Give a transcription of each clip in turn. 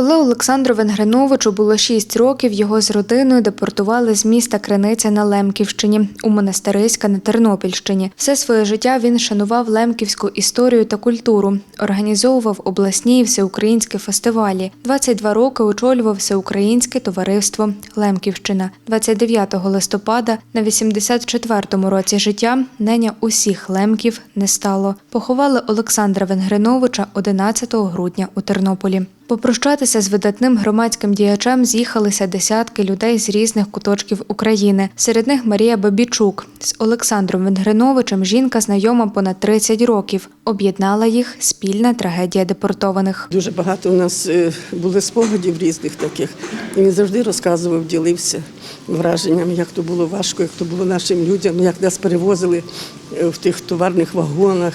Коли Олександру Венгриновичу було 6 років, його з родиною депортували з міста Криниця на Лемківщині у Монастириська на Тернопільщині. Все своє життя він шанував лемківську історію та культуру, організовував обласні і всеукраїнські фестивалі. 22 роки очолював всеукраїнське товариство Лемківщина. 29 листопада на 84-му році життя неня усіх лемків не стало. Поховали Олександра Венгриновича 11 грудня у Тернополі. Попрощатися з видатним громадським діячем з'їхалися десятки людей з різних куточків України. Серед них Марія Бабічук. З Олександром Венгриновичем жінка знайома понад 30 років. Об'єднала їх спільна трагедія депортованих. Дуже багато у нас е, були спогадів різних таких. І він завжди розказував, ділився враженням, як то було важко, як то було нашим людям, як нас перевозили е, в тих товарних вагонах,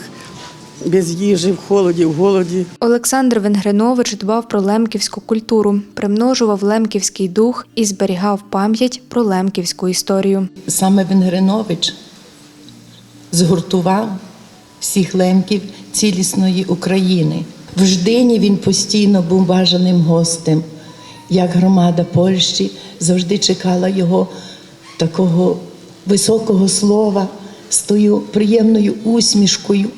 без їжі, в холоді, в голоді. Олександр Венгринович дбав про лемківську культуру, примножував лемківський дух і зберігав пам'ять про лемківську історію. Саме Венгринович згуртував всіх лемків цілісної України. В Ждині він постійно був бажаним гостем. Як громада Польщі завжди чекала його такого високого слова з тою приємною усмішкою,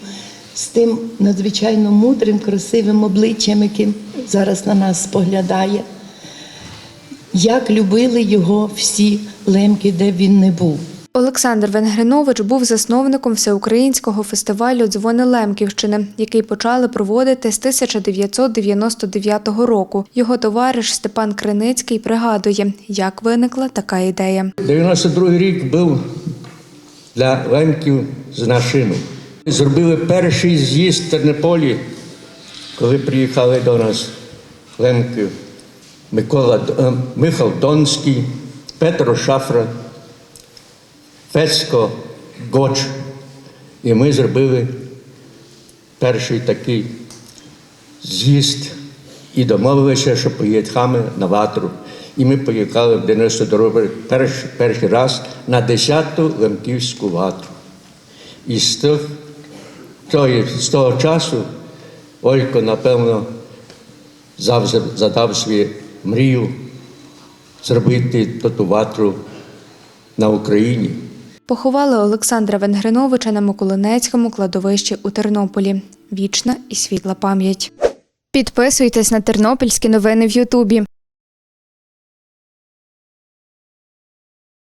з тим надзвичайно мудрим, красивим обличчям, яким зараз на нас споглядає. Як любили його всі лемки, де він не був. Олександр Венгринович був засновником всеукраїнського фестивалю Дзвони Лемківщини, який почали проводити з 1999 року. Його товариш Степан Криницький пригадує, як виникла така ідея. 92 рік був для лемків з нашими. Зробили перший з'їзд в Тернополі, коли приїхали до нас лемки Микола, е, Михал Донський, Петро Шафра, Фецько Гоч. І ми зробили перший такий з'їзд і домовилися, що поїдемо на ватру. І ми поїхали в 92 перший, перший раз на 10-ту лемківську ватру. І з, тих, тої- з того часу Олько, напевно, завжди задав свою мрію зробити ту ватру на Україні. Поховали Олександра Венгриновича на Миколинецькому кладовищі у Тернополі. Вічна і світла пам'ять. Підписуйтесь на тернопільські новини в Ютубі.